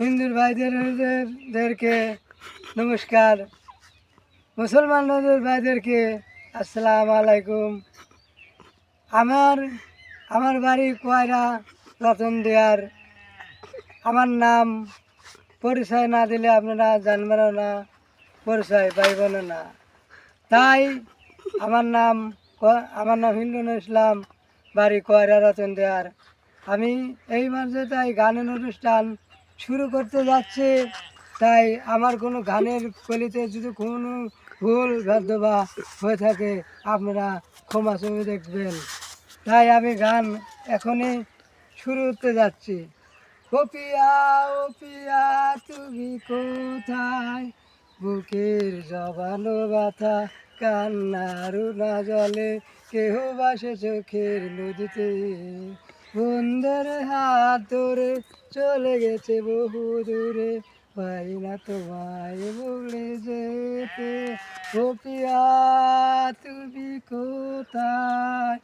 হিন্দুর ভাইদেরকে নমস্কার। মুসলমানদের ভাইদেরকে আসসালামু আলাইকুম। আমার আমার বাড়ি কয়রা রতন দেয়ার। আমার নাম পরিচয় না দিলে আপনারা জানবেন না, পরিচয় পাইবেন না। তাই আমার নাম আমার নাম হিন্দুল ইসলাম, বাড়ি কয়রা রতন দেয়ার। আমি এই মাঝে তাই গানের অনুষ্ঠান শুরু করতে যাচ্ছে, তাই আমার কোনো গানের কলিতে যদি কোনো ভুল বা হয়ে থাকে, আপনারা ক্ষমা চোখে দেখবেন। তাই আমি গান এখনই শুরু করতে যাচ্ছি। ও পিয়া ও পিয়া, তুমি কোথায়? বুকের জবানো ব্যথা, কান্নার না জলে কেহ বাসে চোখের নদীতে। বন্ধের হাত ধরে চলে গেছে বহু দূরে। পাই না তোমায় বলে যেতে পিয়া, তুমি কোথায়?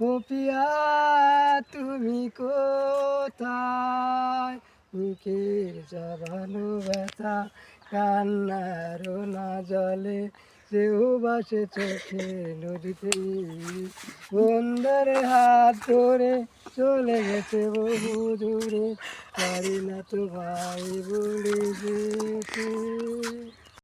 ও পিয়া, তুমি কোথায়? বুকের জবানো ব্যথা, কান্নার না জলে কেউ বাসে চোখে নদীতে বন্ধের হাত ধরে চলে গেছে বহু দূরে পারি না তো ভাই বলে যেতে